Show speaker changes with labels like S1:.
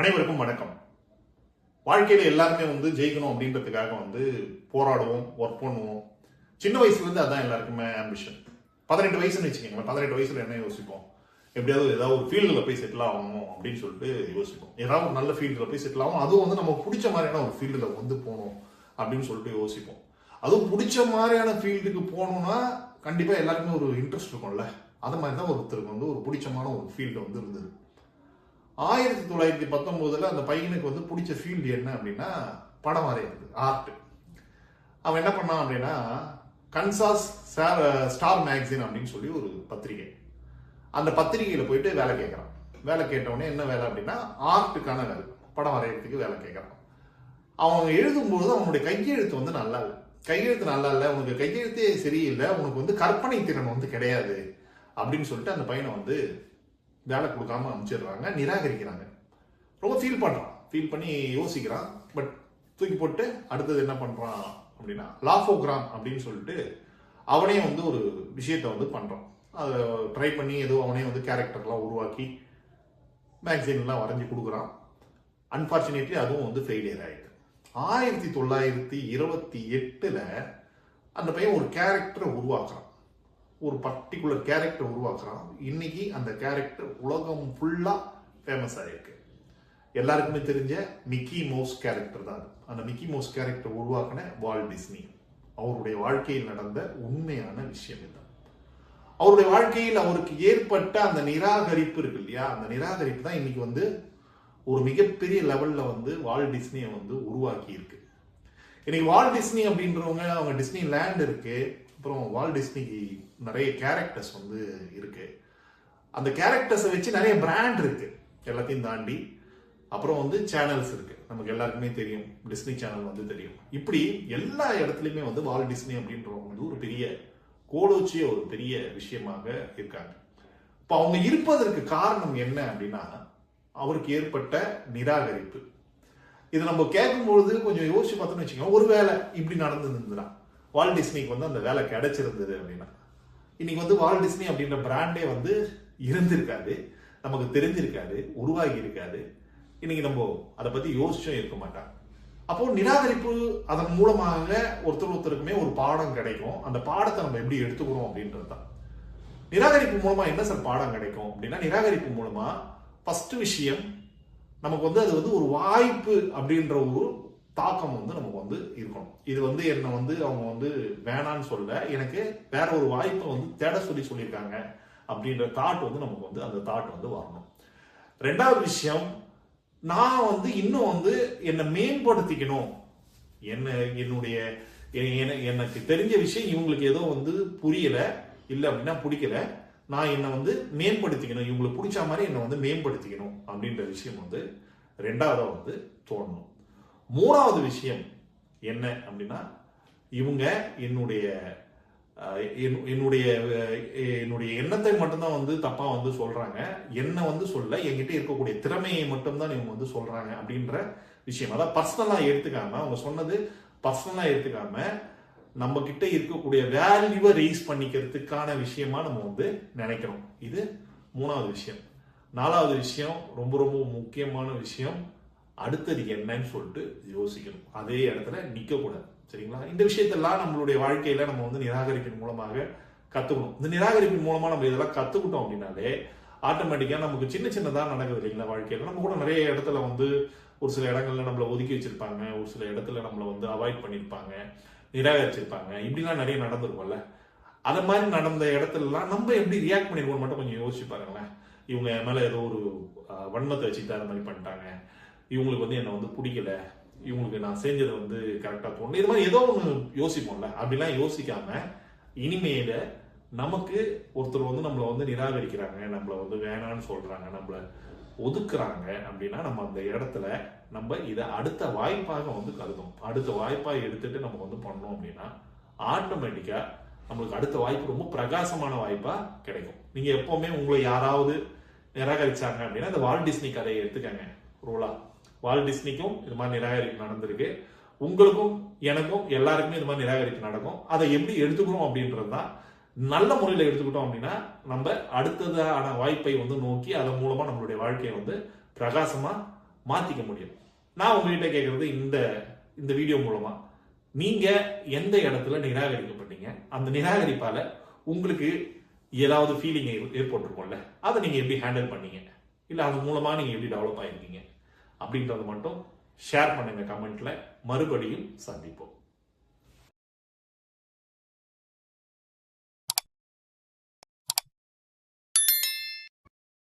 S1: அனைவருக்கும் வணக்கம். வாழ்க்கையில எல்லாருமே வந்து ஜெயிக்கணும் அப்படின்றதுக்காக வந்து போராடுவோம் ஒர்க் பண்ணுவோம். சின்ன வயசுல இருந்து அதான் எல்லாருக்குமே ஆம்பிஷன் பதினெட்டு வயசுன்னு வச்சுக்கோங்க பதினெட்டு வயசுல என்ன யோசிப்போம்? எப்படியாவது ஏதாவது ஒரு ஃபீல்டில் போய் செட்டில் ஆகணும் அப்படின்னு சொல்லிட்டு யோசிப்போம். ஏதாவது ஒரு நல்ல ஃபீல்டில் போய் செட்டில் ஆகும் அதுவும் வந்து நம்ம பிடிச்ச மாதிரியான ஒரு ஃபீல்டில் வந்து போகணும் அப்படின்னு சொல்லிட்டு யோசிப்போம். அதுவும் பிடிச்ச மாதிரியான ஃபீல்டுக்கு போகணும்னா கண்டிப்பாக எல்லாருக்குமே ஒரு இன்ட்ரெஸ்ட் இருக்கும்ல. அது மாதிரி தான் ஒருத்தருக்கு வந்து ஒரு பிடிச்சமான ஒரு ஃபீல்டு வந்து இருந்தது. ஆயிரத்தி தொள்ளாயிரத்தி பத்தொம்போதில் அந்த பையனுக்கு வந்து பிடிச்ச ஃபீல்டு என்ன அப்படின்னா படம் வரைகிறது ஆர்ட் அவன் என்ன பண்ணான் அப்படின்னா கன்சாஸ் ஸ்டார் மேக்சின் அப்படின்னு சொல்லி ஒரு பத்திரிகை. அந்த பத்திரிகையில் போயிட்டு வேலை கேட்குறான். வேலை கேட்டவொடனே என்ன வேலை அப்படின்னா ஆர்ட்டுக்கான வேலை. படம் வரைகிறதுக்கு வேலை கேட்குறான். அவன் எழுதும்போது அவனுடைய கையெழுத்து வந்து நல்லா இல்லை. கையெழுத்து நல்லா இல்லை. உனக்கு கையெழுத்தே சரியில்லை. உனக்கு வந்து கற்பனை திறன் வந்து கிடையாது. அப்படின்னு சொல்லிட்டு அந்த பையனை வந்து வேலை கொடுக்காம அனுப்பிச்சிடுறாங்க நிராகரிக்கிறாங்க. ரொம்ப ஃபீல் பண்ணுறான் ஃபீல் பண்ணி யோசிக்கிறான். பட் தூக்கி போட்டு அடுத்தது என்ன பண்ணுறான் அப்படின்னா லாஃபோகிராம் அப்படின்னு சொல்லிட்டு அவனே வந்து ஒரு விஷயத்த வந்து பண்ணுறான் அதை ட்ரை பண்ணி ஏதோ அவனே வந்து கேரக்டர்லாம் உருவாக்கி மேக்சின்லாம் வரைஞ்சி கொடுக்குறான். அன்ஃபார்ச்சுனேட்லி அதுவும் வந்து ஃபெயிலியர் ஆயிடுது. ஆயிரத்தி தொள்ளாயிரத்தி இருபத்தி எட்டில் அந்த பையன் ஒரு கேரக்டரை உருவாக்குறான். ஒரு பர்டிகுலர் கேரக்டர் உருவாக்குறான். இன்னைக்கு அந்த கேரக்டர் உலகம் ஃபுல்லாக ஃபேமஸ் ஆகிருக்கு எல்லாருக்குமே தெரிஞ்ச மிக்கி மவுஸ் கேரக்டர் தான் அந்த மிக்கி மவுஸ் கேரக்டர் உருவாக்கின வால் டிஸ்னி அவருடைய வாழ்க்கையில் நடந்த உண்மையான விஷயம் இதுதான் அவருடைய வாழ்க்கையில் அவருக்கு ஏற்பட்ட அந்த நிராகரிப்பு இருக்கு இல்லையா? அந்த நிராகரிப்பு தான் இன்னைக்கு வந்து ஒரு மிகப்பெரிய லெவல்ல வந்து வால் டிஸ்னியை வந்து உருவாக்கி இருக்கு இன்னைக்கு வால் டிஸ்னி அப்படின்றவங்க அவங்க டிஸ்னி லேண்ட் இருக்கு. அப்புறம் வால் டிஸ்னிக்கு நிறைய கேரக்டர்ஸ் வந்து இருக்கு. அந்த கேரக்டர்ஸை வச்சு நிறைய பிராண்ட் இருக்கு. எல்லாத்தையும் தாண்டி அப்புறம் வந்து சேனல்ஸ் இருக்கு. நமக்கு எல்லாருக்குமே தெரியும். டிஸ்னி சேனல் வந்து தெரியும். இப்படி எல்லா இடத்துலையுமே வந்து வால் டிஸ்னி அப்படின்றவங்க வந்து ஒரு பெரிய கோடோச்சிய ஒரு பெரிய விஷயமாக இருக்காங்க. இப்போ அவங்க இருப்பதற்கு காரணம் என்ன அப்படின்னா அவருக்கு ஏற்பட்ட நிராகரிப்பு. இது நம்ம கேட்கும்பொழுது கொஞ்சம் யோசிச்சு பார்த்தோம்னு வச்சுக்கோங்க. ஒருவேளை இப்படி நடந்து நடந்திருந்ததுன்னா வால் டிஸ்னிக்கு வந்து அந்த வேலை கிடைச்சிருந்தது அப்படின்னா. இன்னைக்கு வந்து வால் டிஸ்னி அப்படின்ற பிராண்டே வந்து இருந்திருக்காது. நமக்கு தெரிஞ்சிருக்காது உருவாகி இருக்காது இன்னைக்கு நம்ம அதை பத்தி யோசிச்சும் இருக்க மாட்டாங்க. அப்போ நிராகரிப்பு அதன் மூலமாக ஒருத்தர் ஒருத்தருக்குமே ஒரு பாடம் கிடைக்கும். அந்த பாடத்தை நம்ம எப்படி எடுத்துக்கிறோம் அப்படின்றது தான். நிராகரிப்பு மூலமா என்ன சார் பாடம் கிடைக்கும் அப்படின்னா நிராகரிப்பு மூலமா ஃபர்ஸ்ட் விஷயம் நமக்கு வந்து அது வந்து ஒரு வாய்ப்பு அப்படின்ற ஒரு தாக்கம் வந்து நமக்கு வந்து இருக்கணும். இது வந்து என்னை வந்து அவங்க வந்து வேணான்னு சொல்ல எனக்கு வேற ஒரு வாய்ப்பை வந்து தேட சொல்லி சொல்லியிருக்காங்க அப்படின்ற தாட் வந்து நமக்கு வந்து அந்த தாட் வந்து வரணும். ரெண்டாவது விஷயம் நான் வந்து இன்னும் வந்து என்னை மேம்படுத்திக்கணும். என்ன என்னுடைய எனக்கு தெரிஞ்ச விஷயம் இவங்களுக்கு ஏதோ வந்து புரியல இல்லை அப்படின்னா பிடிக்கல. நான் என்னை வந்து மேம்படுத்திக்கணும். இவங்களுக்கு பிடிச்ச மாதிரி என்னை வந்து மேம்படுத்திக்கணும் அப்படின்ற விஷயம் வந்து ரெண்டாவதாக வந்து தோணணும். மூணாவது விஷயம் என்ன அப்படின்னா இவங்க என்னுடைய என்னுடைய என்னுடைய எண்ணத்தை மட்டும்தான் வந்து தப்பா வந்து சொல்றாங்க. என்ன வந்து சொல்ல என்கிட்ட இருக்கக்கூடிய திறமையை மட்டும்தான் இவங்க வந்து சொல்றாங்க அப்படின்ற விஷயம். அதான் பர்சனலா எடுத்துக்காம அவங்க சொன்னது பர்சனலா எடுத்துக்காம நம்ம கிட்ட இருக்கக்கூடிய வேல்யூவை ரேஸ் பண்ணிக்கிறதுக்கான விஷயமா நம்ம வந்து நினைக்கிறோம். இது மூணாவது விஷயம். நாலாவது விஷயம் ரொம்ப ரொம்ப முக்கியமான விஷயம். அடுத்தது என்னன்னு சொல்லிட்டு யோசிக்கணும். அதே இடத்துல நிற்கக்கூடாது சரிங்களா? இந்த விஷயத்தெல்லாம் நம்மளுடைய வாழ்க்கையில நம்ம வந்து நிராகரிப்பின் மூலமாக கத்துக்கணும். இந்த நிராகரிப்பின் மூலமா நம்ம இதெல்லாம் கத்துக்கிட்டோம் அப்படின்னாலே ஆட்டோமேட்டிக்கா நமக்கு சின்ன சின்னதாக நடக்குது இல்லைங்களா வாழ்க்கையில? நம்ம கூட நிறைய இடத்துல வந்து ஒரு சில இடங்கள்ல நம்மள ஒதுக்கி வச்சிருப்பாங்க. ஒரு சில இடத்துல நம்மள வந்து அவாய்ட் பண்ணியிருப்பாங்க நிராகரிச்சிருப்பாங்க. இப்படிலாம் நிறைய நடந்திருக்கும்ல. அதை மாதிரி நடந்த இடத்துலலாம் நம்ம எப்படி ரியாக்ட் பண்ணிருக்கோம்னு மட்டும் கொஞ்சம் யோசிச்சு பாருங்களேன். இவங்க என் மேல ஏதோ ஒரு வன்மத்தை வச்சுட்டு அந்த மாதிரி பண்ணிட்டாங்க. இவங்களுக்கு வந்து என்னை வந்து பிடிக்கல. இவங்களுக்கு நான் செஞ்சதை வந்து கரெக்டாக தோணும் இது மாதிரி ஏதோ ஒன்று யோசிப்போம்ல. அப்படிலாம் யோசிக்காம இனிமேல நமக்கு ஒருத்தர் வந்து நம்மளை வந்து நிராகரிக்கிறாங்க நம்மளை வந்து வேணான்னு சொல்றாங்க நம்மளை ஒதுக்குறாங்க அப்படின்னா நம்ம அந்த இடத்துல நம்ம இதை அடுத்த வாய்ப்பாக வந்து கருதும். அடுத்த வாய்ப்பாக எடுத்துட்டு நம்ம வந்து பண்ணோம் அப்படின்னா ஆட்டோமேட்டிக்கா நம்மளுக்கு அடுத்த வாய்ப்பு ரொம்ப பிரகாசமான வாய்ப்பா கிடைக்கும். நீங்க எப்பவுமே உங்களை யாராவது நிராகரிச்சாங்க அப்படின்னா இந்த வால் டிஸ்னி கதையை எடுத்துக்கங்க. ரூலா. வால் டிஸ்னிக்கும் இது மாதிரி நிராகரிப்பு நடந்திருக்கு. உங்களுக்கும் எனக்கும் எல்லாருக்குமே இது மாதிரி நிராகரிப்பு நடக்கும். அதை எப்படி எடுத்துக்கிறோம் அப்படின்றது தான் நல்ல முறையில் எடுத்துக்கிட்டோம் அப்படின்னா நம்ம அடுத்ததான வாய்ப்பை வந்து நோக்கி அதன் மூலமாக நம்மளுடைய வாழ்க்கையை வந்து பிரகாசமாக மாத்திக்க முடியும். நான் உங்ககிட்ட கேட்குறது இந்த இந்த வீடியோ மூலமாக நீங்கள் எந்த இடத்துல நிராகரிக்கப்பட்டீங்க? அந்த நிராகரிப்பால் உங்களுக்கு ஏதாவது ஃபீலிங் ஏற்பட்டிருக்கும்ல? அதை நீங்கள் எப்படி ஹேண்டில் பண்ணீங்க? இல்லை அது மூலமாக நீங்கள் எப்படி டெவலப் ஆகிருக்கீங்க அப்படின்றத மட்டும் ஷேர் பண்ணுங்க கமெண்ட்ல மறுபடியும் சந்திப்போம்.